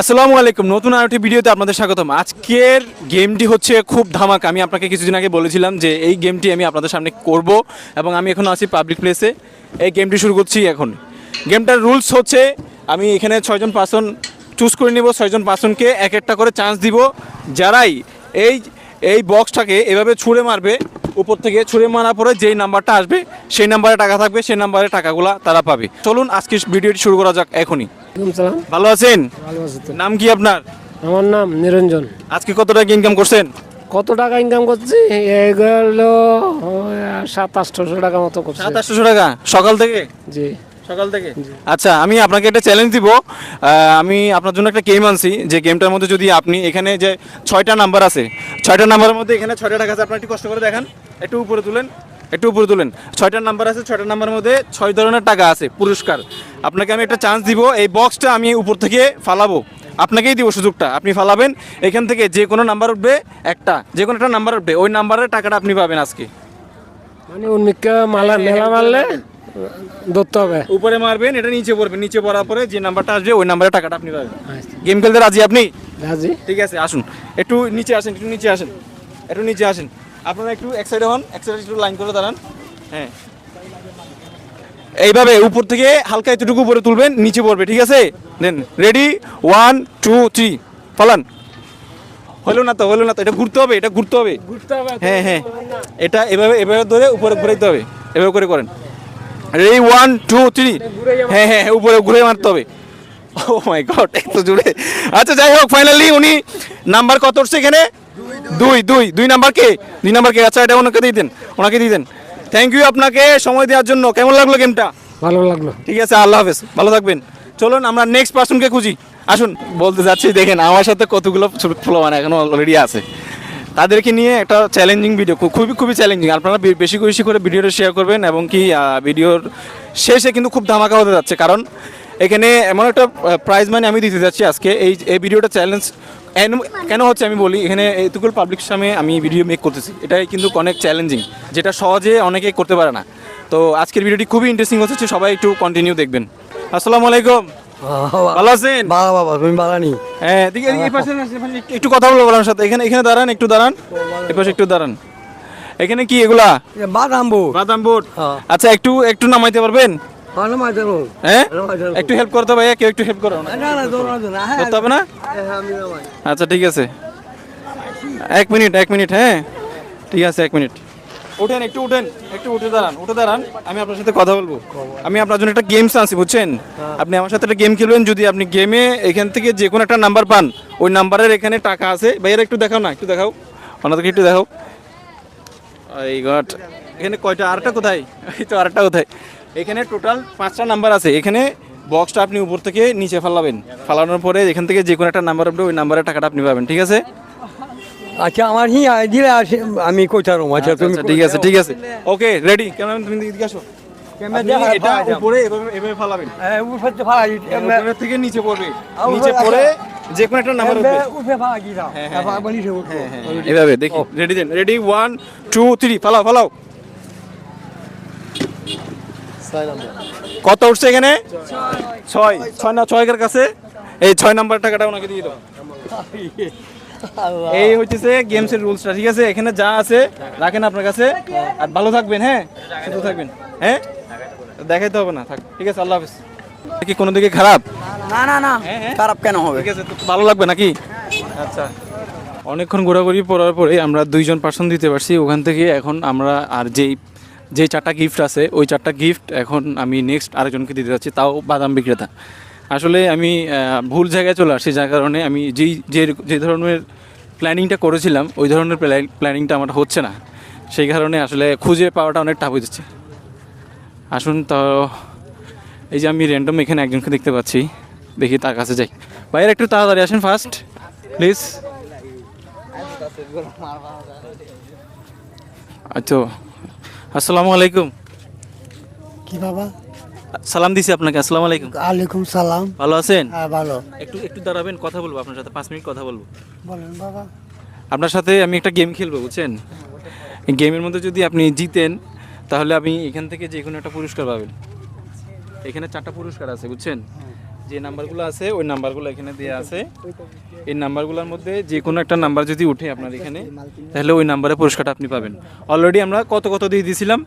আসসালামু আলাইকুম, নতুন আরেকটি ভিডিওতে আপনাদের স্বাগতম। আজকের গেমটি হচ্ছে খুব ধামাক। আমি আপনাকে কিছুদিন আগে বলেছিলাম যে এই গেমটি আমি আপনাদের সামনে করব এবং আমি এখন আছি পাবলিক প্লেসে এই গেমটি শুরু করছি এখন। গেমটার রুলস হচ্ছে, আমি এখানে ছয়জন পার্সন চুজ করে নিব, ছয়জন পার্সনকে এক একটা করে চান্স দিব। যারাই এই এই বক্সটাকে এভাবে ছুঁড়ে মারবে, উপর থেকে ছুঁড়ে মারার পরে যেই নাম্বারটা আসবে, সেই নাম্বারে টাকা থাকবে, সেই নাম্বারে টাকাগুলা তারা পাবে। চলুন আজকে ভিডিওটি শুরু করা যাক এখনই। সালাম। ভালো আছেন? ভালো আছি তো। নাম কি আপনার? আমার নাম নিরঞ্জন। আজকে কত টাকা ইনকাম করছেন? কত টাকা ইনকাম করছি? এগুলো সাত আটশোশো টাকা মতো করছি। সাত আটশোশো টাকা? সকাল থেকে? জি। সকাল থেকে? আচ্ছা আমি আপনাকে একটা চ্যালেঞ্জ দিব। আহ, আমি আপনার জন্য একটা গেম আনছি। যে গেমটার মধ্যে যদি আপনি এখানে যে ছয়টা নাম্বার আছে ছয়টা নাম্বারের মধ্যে এখানে ছয়টা টাকা আছে আপনার একটু কষ্ট করে দেখান। একটু উপরে তুলেন। একটু উপরে তুলেন। ছয়টা নাম্বার আছে ছয়টা নাম্বারের মধ্যে ছয় ধরনের টাকা আছে পুরস্কার। আপনাকে আমি একটা চান্স দিব এই বক্সটা আমি উপর থেকে ফালাবো। আপনাকেই দিব সুযোগটা আপনি ফালাবেন। এখান থেকে যে কোনো নাম্বার উঠবে একটা যে কোনো একটা নাম্বার উঠবে। ওই নাম্বারের টাকাটা আপনি পাবেন আজকে। মানে উন্মিককে মালা মেলা মারলে ধরতে হবে। উপরে মারবেন এটা নিচে পড়বে নিচে পড়ার পরে যে নাম্বারটা আসবে ওই নাম্বারের টাকাটা আপনি পাবেন। আচ্ছা, গেম খেলতে রাজি আপনি? রাজি। ঠিক আছে আসুন। একটু নিচে আসেন একটু নিচে আসেন। একটু নিচে আসেন। আপনারা একটু এক সাইডে হন এক সাইডে একটু লাইন করে দাঁড়ান। হ্যাঁ। এইভাবে উপর থেকে হালকা এতটুকু উপরে তুলবেন নিচে পড়বে ঠিক আছে? Then ready one two three ফলান। হলো না তো হলো না তো এটা ঘুরতে হবে এটা ঘুরতে হবে। ঘুরতে হবে হ্যাঁ হ্যাঁ। এটা এভাবে এভাবে ধরে উপরে ঘুরাইতে হবে এভাবে করে করেন। রেডি ওয়ান টু থ্রি হ্যাঁ হ্যাঁ হ্যাঁ, উপরে ঘুরে মারতে হবে। ও মাই গড এত জুড়ে আচ্ছা যাই হোক ফাইনালি উনি নাম্বার কত উঠছে এখানে? দুই দুই দুই নাম্বার কে? দুই নাম্বার কে? আচ্ছা এটা ওনাকে দিয়ে দেন ওনাকে দিয়ে দেন। থ্যাংক ইউ আপনাকে সময় দেওয়ার জন্য। কেমন লাগল গেমটা ভালো লাগল। ঠিক আছে আল্লাহ হাফেজ। ভালো থাকবেন। চলুন আমরা নেক্সট পার্সনকে খুঁজি। আসুন। বলতে যাচ্ছি দেখেন আমার সাথে কতগুলো ছোট ফলো মানে এখনও অলরেডি আছে। তাদেরকে নিয়ে একটা চ্যালেঞ্জিং ভিডিও খুবই খুবই চ্যালেঞ্জিং আপনারা বেশি বেশি করে ভিডিওটা শেয়ার করবেন এবং কি ভিডিওর শেষে কিন্তু খুব ধামাকা হতে যাচ্ছে। কারণ এখানে এমন একটা প্রাইজ মানে আমি দিতে যাচ্ছি আজকে। এই এই ভিডিওটা চ্যালেঞ্জ কেন হচ্ছে আমি বলি এখানে এতগুলো পাবলিক সামনে আমি ভিডিও মেক করতেছি। এটাই কিন্তু অনেক চ্যালেঞ্জিং যেটা সহজে অনেকে করতে পারে না। তো আজকের ভিডিওটি খুবই ইন্টারেস্টিং হচ্ছে সবাই একটু কন্টিনিউ দেখবেন। আসসালামু আলাইকুম। ভালো আছেন? বাবা বাবা তুমি বাগানি হ্যাঁ দিকে এই পাশে একটু- কথা বলব আমার সাথে। এখানে এখানে দাঁড়ান একটু দাঁড়ান। এই পাশে একটু দাঁড়ান। এখানে কি এগুলা? বাদাম বাদাম হ্যাঁ। আচ্ছা একটু একটু নামাইতে পারবেন? হ্যাঁ? একটু হেল্প করতে ভাইয়া কেউ একটু হেল্প করো। দৌড়া হ্যাঁ করতে হবে না? হ্যাঁ। আচ্ছা ঠিক আছে। এক মিনিট এক মিনিট হ্যাঁ? ঠিক আছে এক মিনিট। উঠেন একটু উঠেন একটু উঠে দাঁড়ান উঠে দাঁড়ান। আমি আপনার সাথে কথা বলব। আমি আপনার জন্য একটা গেমস আনছি বুঝছেন? আপনি আমার সাথে একটা গেম খেলবেন যদি আপনি গেমে এখান থেকে যে কোনো একটা নাম্বার পান ওই নাম্বারের এখানে টাকা আছে। ভাইয়েরা একটু দেখাও না একটু দেখাও। ওনাদেরকে একটু দেখাও। এই গট এখানে কয়টা আরেকটা কোথায়? এই তো আরেকটা কোথায়? এখানে টোটাল পাঁচটা নাম্বার আছে। এখানে বক্সটা আপনি উপর থেকে নিচে ফালাবেন। ফালানোর পরে এখান থেকে যে কোনো একটা নাম্বার উঠবে ওই নাম্বারের টাকাটা আপনি পাবেন ঠিক আছে? আচ্ছা আমার হি দিলে আসে আমি কইতারম আচ্ছা তুমি আচ্ছা, ঠিক আছে ঠিক আছে। ওকে রেডি কেমন তুমি দিকে আসো। এটা উপরে এভাবে এভাবে ফালাবেন। হ্যাঁ উপরে ফালা দিতে থেকে নিচে পড়বে। নিচে পড়ে যে কোনো একটা নাম্বার উঠবে। উপরে ফালা দাও হ্যাঁ, হ্যাঁ, হ্যাঁ। বলি সে উঠবো। এভাবে দেখি। Ready then ready one two three ফালাও ফালাও। কত উঠছে এখানে? ছয়। ছয় না ছয়ের কাছে? এই ছয় নাম্বার টাকাটা ওনাকে দিয়ে দাও। এই হচ্ছে গেমসের রুলসটা ঠিক আছে? এখানে যা আছে রাখেন আপনার কাছে। আর ভালো থাকবেন হ্যাঁ? সুস্থ থাকবেন। হ্যাঁ? দেখাইতে হবে না থাক। ঠিক আছে আল্লাহ হাফিজ। কি কোনো দিকে খারাপ? না না না। হ্যাঁ, হ্যাঁ। খারাপ কেন হবে? ঠিক আছে তো ভালো লাগবে নাকি? আচ্ছা। অনেকক্ষণ ঘোরাঘুরি পড়ার পরে আমরা দুইজন পার্সন দিতে পারছি। ওখান থেকে এখন আমরা আর যেই যেই চারটা গিফট আছে, ওই চারটা গিফট এখন আমি নেক্সট আরেকজনকে দিতে যাচ্ছি, তাও বাদাম বিক্রেতা। আসলে আমি ভুল জায়গায় চলে আসছি, যার কারণে আমি যেই, যে যে ধরনের প্ল্যানিংটা করেছিলাম, ওই ধরনের প্ল্যানিংটা আমার হচ্ছে না। সেই কারণে আসলে খুঁজে পাওয়াটা অনেক টাফ হয়ে আসুন তো, এই যে আমি র্যান্ডম এখানে একজনকে দেখতে পাচ্ছি, দেখি তার কাছে যাই। বাইরে একটু তাড়াতাড়ি আসেন ফার্স্ট প্লিজ আচ্ছা। আসসালামু আলাইকুম। কি বাবা? সালাম দিছি আপনাকে আসসালামু আলাইকুম। আলাইকুম সালাম। ভালো আছেন? হ্যাঁ ভালো। একটু একটু দাঁড়াবেন কথা বলব আপনার সাথে পাঁচ মিনিট কথা বলব। বলেন বাবা। আপনার সাথে আমি একটা গেম খেলব বুঝছেন? গেমের মধ্যে যদি আপনি জিতেন তাহলে আপনি এখান থেকে যে কোনো একটা পুরস্কার পাবেন। এখানে চারটা পুরস্কার আছে বুঝছেন? যে নাম্বারগুলো আছে, ওই নাম্বারগুলো এখানে দেওয়া আছে। এই নাম্বারগুলোর মধ্যে যে কোনো একটা নাম্বার যদি উঠে আপনার এখানে, তাহলে ওই নাম্বারে পুরস্কারটা আপনি পাবেন। অলরেডি আমরা কত কত দিয়ে দিয়েছিলাম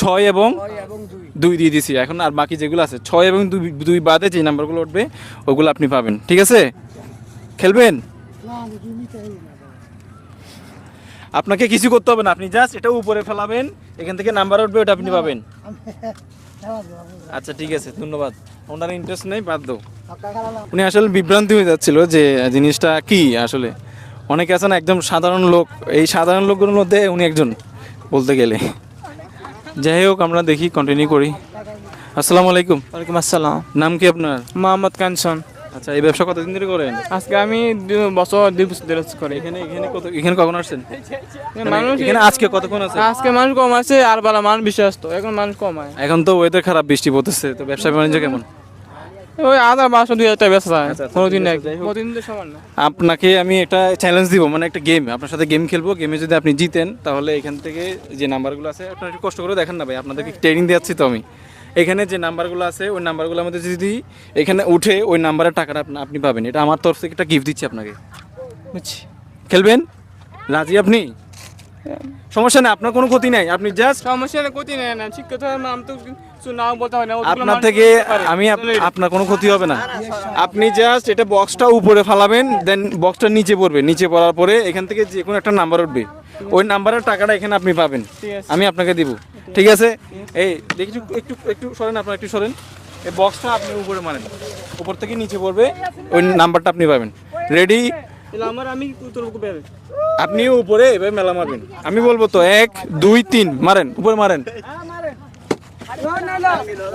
ছয় এবং দুই দিয়ে দিছি। এখন আর বাকি যেগুলো আছে, ছয় এবং দুই দুই বাদে যে নাম্বারগুলো উঠবে, ওগুলো আপনি পাবেন। ঠিক আছে? খেলবেন? আপনাকে কিছু করতে হবে না, আপনি জাস্ট এটা উপরে ফেলাবেন, এখান থেকে নাম্বার উঠবে, ওটা আপনি পাবেন। আচ্ছা ঠিক আছে ধন্যবাদ। ওনার ইন্টারেস্ট নেই বাদ দাও। উনি আসলে বিভ্রান্তি হয়ে যাচ্ছিল যে জিনিসটা কি আসলে। অনেকে আছে না একদম সাধারণ লোক এই সাধারণ লোকগুলোর মধ্যে উনি একজন বলতে গেলে। যাই হোক আমরা দেখি কন্টিনিউ করি। আসসালামু আলাইকুম। ওয়ালাইকুম আসসালাম। নাম কি আপনার? মোহাম্মদ কাঞ্চন। আচ্ছা এই ব্যবসা কতদিন ধরে করেন? আজকে আমি বছর দুই বছর ধরে করি। এখানে এখানে কত এখানে কখন আসছেন? মানুষ এখানে আজকে কতক্ষণ আছে? আজকে মানুষ কম আছে আর বেলা মানুষ বেশি আসতো এখন মানুষ কম হয়। এখন তো ওয়েদার খারাপ বৃষ্টি পড়তেছে তো ব্যবসা বাণিজ্য কেমন? ওই আধা বারোশো দুই হাজার যায় আচ্ছা, আচ্ছা, কোনোদিন হোক। প্রতিদিন সমান না। আপনাকে আমি একটা চ্যালেঞ্জ দিব মানে একটা গেম আপনার সাথে গেম খেলব গেমে যদি আপনি জিতেন তাহলে এখান থেকে যে নাম্বারগুলো আছে আপনার একটু কষ্ট করে দেখেন না ভাই আপনাদেরকে ট্রেনিং দিচ্ছি তো আমি। এখানে যে নাম্বারগুলো আছে, ওই নাম্বারগুলোর মধ্যে যদি এখানে উঠে ওই নাম্বারের টাকাটা আপনি- পাবেন। এটা আমার তরফ থেকে একটা গিফট দিচ্ছি আপনাকে। বুঝছি? খেলবেন? রাজি আপনি? সমস্যা নেই আপনার কোনো ক্ষতি নাই? আপনি জাস্ট সমস্যা নেই কোথায় নেই না ঠিক কথা আমি তো কিছু নাও বলতে হয় না আপনার থেকে আমি আপনার কোনো ক্ষতি হবে না। আপনি জাস্ট এটা বক্সটা উপরে ফালাবেন দেন বক্সটা নিচে পড়বে। নিচে পড়ার পরে এখান থেকে যে কোনো একটা নাম্বার উঠবে। ওই নাম্বারের টাকাটা এখানে আপনি পাবেন। আমি আপনাকে দিব। ঠিক আছে? এই দেখি একটু একটু একটু সরেন আপনার একটু সরেন। এই বক্সটা আপনি উপরে মারেন। উপর থেকে নিচে পড়বে ওই নাম্বারটা আপনি পাবেন। রেডি আপনি উপরে এভাবে মেলা মারবেন। আমি বলব তো, এক, দুই, তিন, মারেন, উপরে মারেন।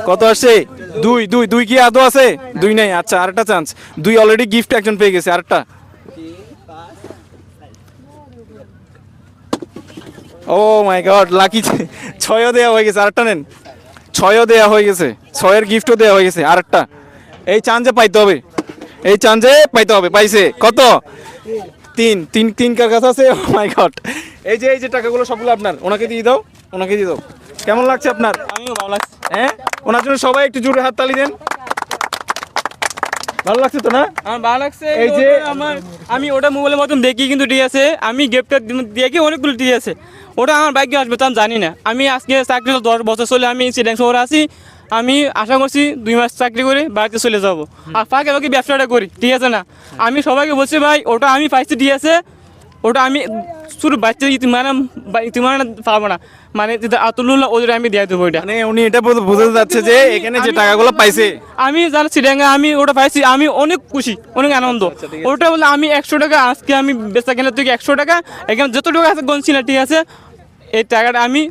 কত আসছে? দুই দুই দুই কি আদৌ আছে? দুই নাই আচ্ছা আরেকটা চান্স দুই অলরেডি গিফট একজন পেয়ে গেছে, আরেকটা। ও মাই গড লাকি ছয়ও দেওয়া হয়ে গেছে, আরেকটা নেন। ছয়ও দেওয়া হয়ে গেছে, ছয়ের গিফটও দেওয়া হয়ে গেছে, আরেকটা। এই চান্সে পাইতে হবে। এই চান্সে পাইতে হবে পাইছে। কত? তিন তিন তিন কার কাছে আছে? ও মাই গড এই যে এই যে টাকাগুলো সবগুলো আপনার ওনাকে দিয়ে দাও ওনাকে দিয়ে দাও। কেমন লাগছে আপনার? আমিও ভালো লাগছে। হ্যাঁ? ওনার জন্য সবাই একটু জোরে হাত তালি দেন। ভালো লাগছে তো না? আমার ভালো লাগছে এই যে- আমার আমি ওটা মোবাইলের মতন দেখি কিন্তু ঠিক আছে। আমি গিফটটা দেখি অনেকগুলো ঠিক আছে। ওটা আমার বাইকে আসবে তো আমি জানি না। আমি আজকে চাকরি দশ বছর চলে আমি সিডেন্স শহরে আছি। আমি আশা করছি দুই মাস চাকরি করে বাড়িতে চলে যাব। আর ফাঁকে ফাঁকে ব্যবসাটা করি ঠিক আছে না? আমি সবাইকে বলছি ভাই ওটা আমি পাইছি ঠিক আছে ওটা আমি শুধু বাচ্চা ইতিমারা ইতিমারা পাবো না। মানে আতুল্লাহ ওদের আমি দিয়ে দেবো ওইটা মানে উনি এটা বোঝ- বোঝাতে যাচ্ছে যে এখানে যে টাকাগুলো পাইছে। আমি যারা সিডাঙ্গা আমি ওটা পাইছি আমি অনেক খুশি অনেক আনন্দ। আচ্ছা, আছে। ওটা বলে আমি একশো টাকা আজকে আমি বেচা কেনার থেকে একশো টাকা এখানে যত টাকা আছে গনছি না ঠিক আছে এই টাকাটা আমি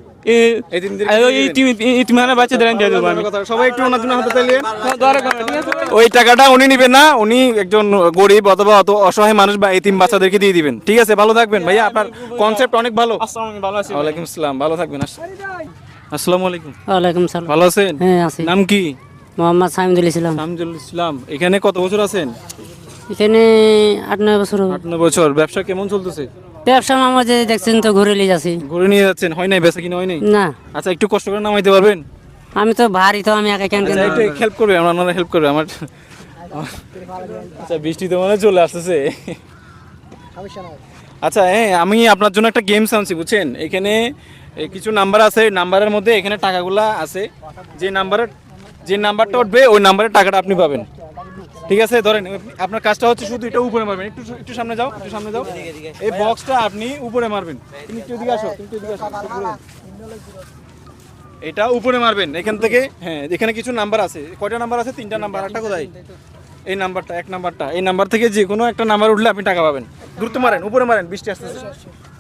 ওই টাকাটা উনি নেবেন না উনি একজন গরিব অথবা অত অসহায় মানুষ বা এতিম বাচ্চাদেরকে দিয়ে দিবেন। ঠিক আছে? ভালো থাকবেন। ভাইয়া আপনার কনসেপ্ট অনেক ভালো। আসসালামু ভালো আছি ওয়ালাইকুম আসসালাম ভালো থাকবেন। আসসালামু আলাইকুম। ওয়ালাইকুম সালাম। ভালো আছেন? হ্যাঁ আছি। নাম কি? মোহাম্মদ সামিদুল ইসলাম। শামজুল ইসলাম। এখানে কত বছর আছেন? এখানে আট নয় বছর আট নয় বছর। ব্যবসা কেমন চলতেছে? ব্যবসা আমার যে দেখছেন তো ঘুরে নিয়ে যাচ্ছি। ঘুরে নিয়ে যাচ্ছেন? হয় নাই? বেচা কিনা হয় নাই? না। আচ্ছা একটু কষ্ট করে নামাইতে পারবেন? আমি তো ভারী তো আমি একা কেন আচ্ছা একটু হেল্প করবে আমার আপনারা হেল্প করবে আমার আচ্ছা বৃষ্টি তো মনে চলে আসতেছে। আচ্ছা হ্যাঁ আমি আপনার জন্য একটা গেমস আনছি বুঝছেন? এখানে কিছু নাম্বার আছে নাম্বারের মধ্যে এখানে টাকাগুলা আছে। যে নাম্বারের যে নাম্বারটা উঠবে ওই নাম্বারের টাকাটা আপনি পাবেন। ঠিক আছে, ধরেন, আপনার কাজটা হচ্ছে শুধু এটা উপরে মারবেন। একটু একটু সামনে যাও, একটু সামনে যাও। এই বক্সটা আপনি উপরে মারবেন। তুমি একটু এদিকে আসো, তুমি একটু এদিকে আসো। এটা উপরে মারবেন, এখান থেকে হ্যাঁ এখানে কিছু নাম্বার আছে। কয়টা নাম্বার আছে? তিনটা নাম্বার একটা কোথায়? এই নাম্বারটা, এক নাম্বারটা। এই নাম্বার থেকে যে কোনো একটা নাম্বার উঠলে আপনি টাকা পাবেন। দ্রুত মারেন, উপরে মারেন, বৃষ্টি আসতে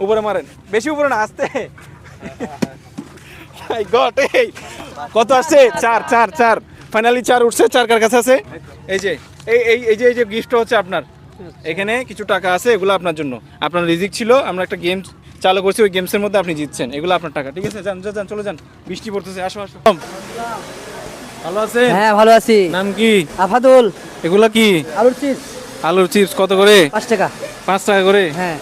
উপরে মারেন। বেশি উপরে না, আসতে। কত আসছে? চার চার চার। ফাইনালি চার উঠছে চার কার কাছে আছে। এই যে এই এই এই যে এই যে গিফটটা হচ্ছে আপনার। এখানে কিছু টাকা আছে এগুলো আপনার জন্য। আপনার রিজিক ছিল আমরা একটা গেম চালু করছি ওই গেমসের মধ্যে আপনি জিতছেন। এগুলো আপনার টাকা ঠিক আছে? যান যান, যান চলে যান। বৃষ্টি পড়তেছে আসো আসো। ভালো আছেন? হ্যাঁ ভালো আছি। নাম কি? আফাদুল এগুলা কি? আলুর চিপস। আলুর চিপস কত করে? পাঁচ টাকা। পাঁচ টাকা করে? হ্যাঁ।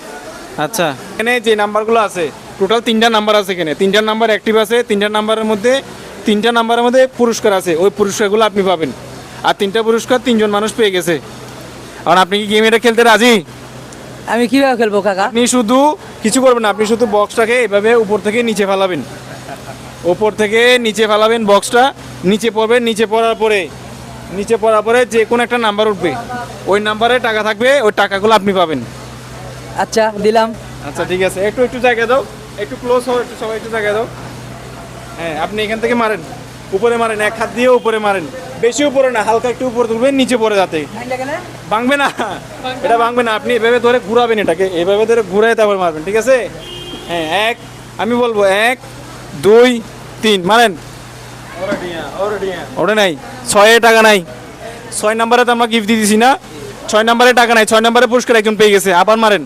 আচ্ছা এখানে যে নাম্বারগুলো আছে টোটাল তিনটা নাম্বার আছে এখানে। তিনটা নাম্বার অ্যাক্টিভ আছে তিনটা নাম্বারের মধ্যে তিনটা নাম্বারের মধ্যে পুরস্কার আছে। ওই পুরস্কারগুলো আপনি পাবেন। আর তিনটা পুরস্কার তিনজন মানুষ পেয়ে গেছে। কারণ আপনি কি গেম এটা খেলতে রাজি? আমি কীভাবে খেলব কাকা? আপনি শুধু কিছু করবেন না আপনি শুধু বক্সটাকে এভাবে উপর থেকে নিচে ফেলাবেন। উপর থেকে নিচে ফেলাবেন বক্সটা নিচে পড়বে নিচে পড়ার পরে নিচে পড়ার পরে যে কোনো একটা নাম্বার উঠবে। ওই নাম্বারে টাকা থাকবে ওই টাকাগুলো আপনি পাবেন। আচ্ছা দিলাম। আচ্ছা ঠিক আছে। একটু একটু জায়গা দাও। একটু ক্লোজ হও একটু সবাই একটু জায়গা দাও। হ্যাঁ আপনি এখান থেকে মারেন। উপরে মারেন এক হাত দিয়ে উপরে মারেন। বেশি উপরে না হালকা একটু উপরে তুলবেন নিচে পড়ে যাতে। ভাঙবে না। এটা ভাঙবে না আপনি এভাবে ধরে ঘুরাবেন এটাকে এভাবে ধরে ঘুরাই তারপর মারবেন ঠিক আছে? হ্যাঁ এক আমি বলব এক দুই তিন মারেন। ওটা নাই ছয়ে টাকা নাই। ছয় নাম্বারে তো আমরা গিফট দিয়ে দিছি না। ছয় নাম্বারে টাকা নাই ছয় নাম্বারে পুরস্কার একজন পেয়ে গেছে আবার মারেন।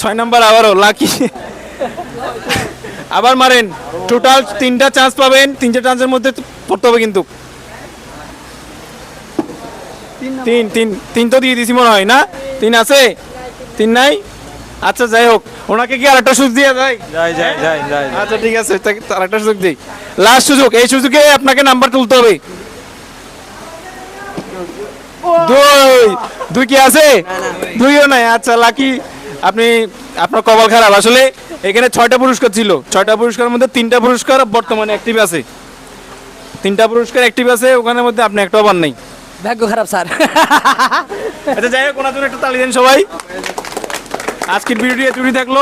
ছয় নাম্বার আবারও লাকি। আবার মারেন। টোটাল তিনটা চান্স পাবেন তিনটা চান্সের মধ্যে পড়তে হবে কিন্তু। তিন তিন তিন তো দিয়ে দিছি মনে হয় না? তিন আছে? তিন নাই? আচ্ছা যাই হোক। ওনাকে কি আরেকটা সুযোগ দিয়ে যায় যাই যাই যাই যাই আচ্ছা ঠিক আছে আরেকটা সুযোগ দিই। লাস্ট সুযোগ এই সুযোগে আপনাকে নাম্বার তুলতে হবে। দুই। দুই কি আছে? দুইও নাই। আচ্ছা লাকি আপনি আপনার কপাল খারাপ আসলে। এখানে ছয়টা পুরস্কার ছিল। ছয়টা পুরস্কারের মধ্যে তিনটা পুরস্কার বর্তমানে অ্যাক্টিভ আছে। তিনটা পুরস্কার অ্যাক্টিভ আছে ওখানের মধ্যে আপনি একটাও পান নাই। ভাগ্য খারাপ স্যার। আচ্ছা যাই হোক ওনার জন্য একটা তালি দেন সবাই। আজকের ভিডিওটি এতটুকুই থাকল।